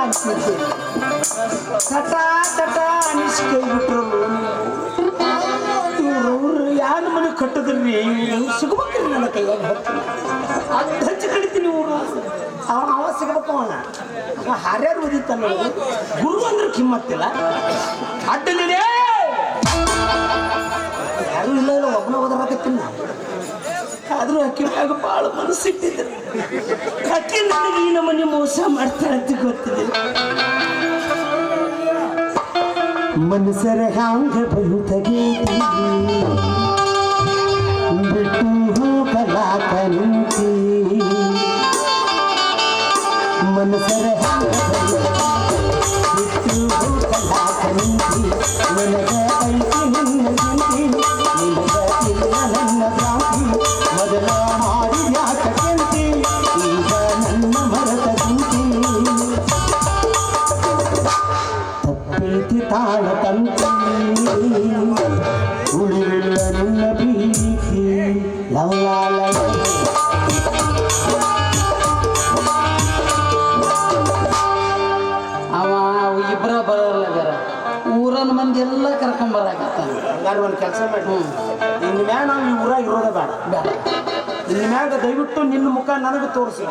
ಅನಿಸಿದ್ದೆ. ತಟ ತಟ ಅನಿಸಿ ಕೈ ಬಿಟ್ರು ಯಾರು ಮನೆ ಕಟ್ಟದ್ರಿ? ಸಿಗ್ಬೇಕ್ರಿ ನನ್ನ ಕೈಯಾಗ ಅದು ಹಚ್ಚಿ ಕಡಿತೀನಿ ಇವರು. ಅವ ಅವ ಸಿಗ್ಬೇಕು ಅವನ. ಅವ ಹಾರ್ಯಾರು ಓದಿತ್ತಾನ ಗುರು ಅಂದ್ರೆ ಕಿಮ್ಮತ್ತಿಲ್ಲ. ಅಡ್ಡಲಿದೆ ಯಾರು ಇಲ್ಲ ಇಲ್ಲ ಒಬ್ಬನ ಓದರಾಕತ್ತೀನಿ ಆದ್ರೂ ಆಕೆ ಮ್ಯಾಗ ಭಾಳ ಮನಸ್ಸಿಟ್ಟಿದ್ರು ಆಕೆ ನನಗೆ ಈ ನಮ್ಮನೆ ಮೋಸ ಮಾಡ್ತಾಳೆ ಅಂತ ಗೊತ್ತಿದೆ. ಮನಸರ ಹಾಂಗ ಬಲು ಬಿಟ್ಟು ಹೋಗಲಾಕ ನಿಂತಿ ಮನಸರ ಹ್ಯಾಂಗ ಬಿಟ್ಟು ಹೋಗಲಾಕ ನಿಂತಿ ನನಗ ಐತಿ ನಿನ್ನ ತಪ್ಪೈತಿ ತಾಳ ತಂತಿ. ಉಳಿಲಿಲ್ಲ ನಿನ್ನ ಪ್ರೀತಿ ಅವ ಅವ್ ಇಬ್ಬರ ಬರಲಾಗ್ಯಾರ ಊರನ ಮಂದಿ ಎಲ್ಲ ಕರ್ಕೊಂಬರಾಕತ್ತಾನ ಹಂಗಾರೆ ಒಂದು ಕೆಲಸ ಮಾಡಿ. ಇನ್ನು ಮ್ಯಾಗ ನಾವು ಈ ಊರಾಗ ಇರೋದೇ ಬೇಡ. ಬೇಡ. ಇನ್ನು ಮ್ಯಾಗ ದಯವಿಟ್ಟು ನಿನ್ನ ಮುಖ ನನಗೆ ತೋರಿಸಿ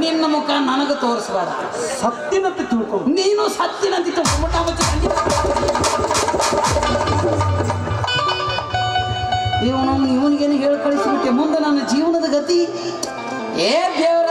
ನಿನ್ನ ಮುಖ ನನಗೆ ತೋರಿಸ್ಬೇಡ. ಸತ್ತಿನಂತ ತಿಳ್ಕೊ. ನೀನು ಸತ್ತಿನಂತ ಇವನು ಇವನಿಗೇನು ಹೇಳಿ ಕಳಿಸಿಬಿಟ್ಟೆ ಮುಂದೆ ನನ್ನ ಜೀವನದ ಗತಿ. ಏ ದೇವ್ರ